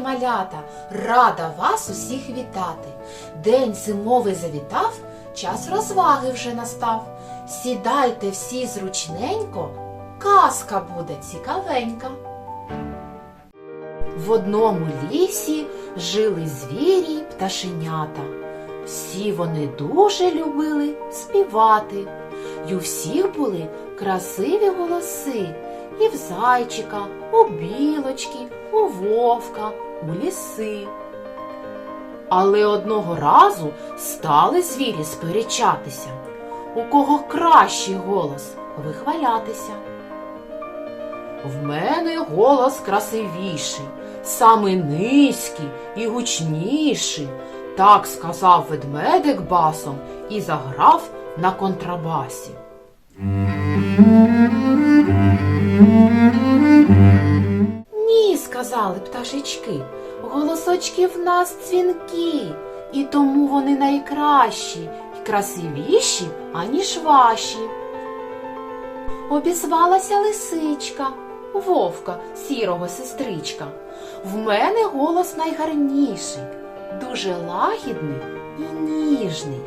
малята, рада вас усіх вітати. День зимовий завітав, час розваги вже настав. Сідайте всі зручненько, казка буде цікавенька. В одному лісі жили звірі й пташенята. Всі вони дуже любили співати. й у всіх були красиві голоси. І в зайчика, у білочки, у вовка, у ліси. Але одного разу стали звірі сперечатися, у кого кращий голос вихвалятися. В мене голос красивіший, саме низький і гучніший. Так сказав ведмедик басом і заграв на контрабасі. Ні, сказали пташечки, голосочки в нас дзвінки, і тому вони найкращі і красивіші, аніж ваші. Обізвалася лисичка, вовка, сірого сестричка. В мене голос найгарніший, дуже лагідний і ніжний.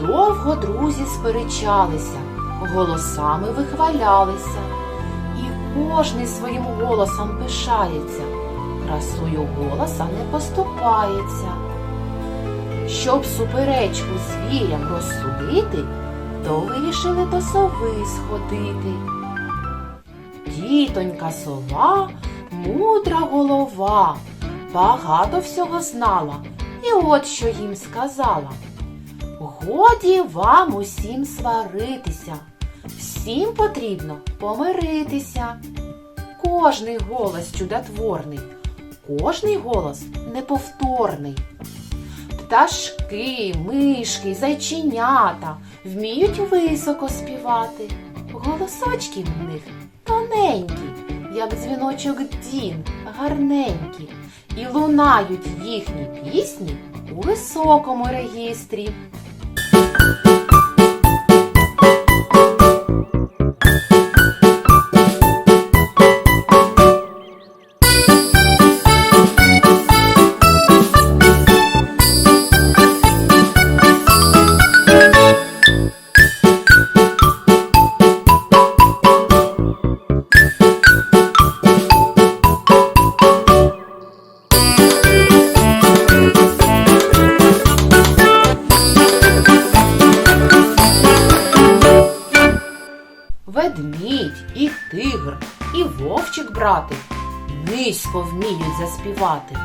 Довго друзі сперечалися, голосами вихвалялися, і кожний своїм голосом пишається, красою голоса не поступається. Щоб суперечку звірям розсудити, то вирішили до сови сходити. Тітонька сова, мудра голова, багато всього знала, і от що їм сказала. Годі вам усім сваритися, всім потрібно помиритися. Кожний голос чудотворний, кожний голос неповторний. Пташки, мишки, зайченята вміють високо співати. Голосочки в них тоненькі, як дзвіночок дін, гарненькі, і лунають їхні пісні у високому регістрі. Ведмідь і тигр, і вовчик брати низько вміють заспівати.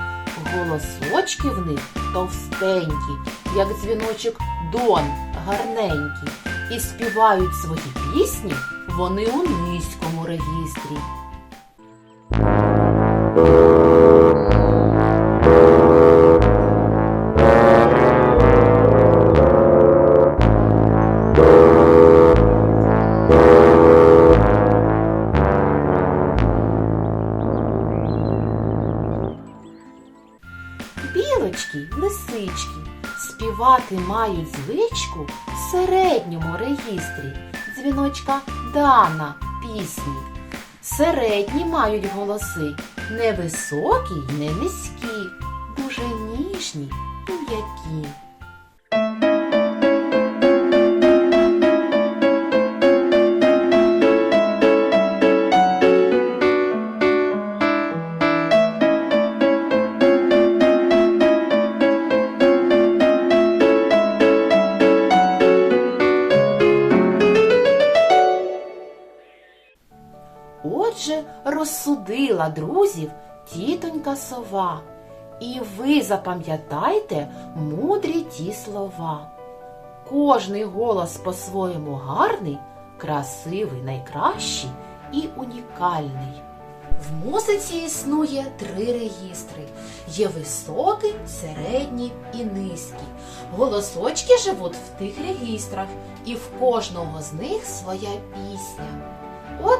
Голосочки в них товстенькі, як дзвіночок дон гарненькі, і співають свої пісні вони у низькому регістрі. Білочки, лисички співати мають звичку в середньому регістрі дзвіночка Дана пісні. Середні мають голоси невисокі й не низькі, дуже ніжні і м'які. Отже, розсудила друзів тітонька сова. І ви запам'ятайте мудрі ті слова. Кожний голос по-своєму гарний, красивий, найкращий і унікальний. В музиці існує три регістри: є високий, середній і низький. Голосочки живуть в тих регістрах, і в кожного з них своя пісня. От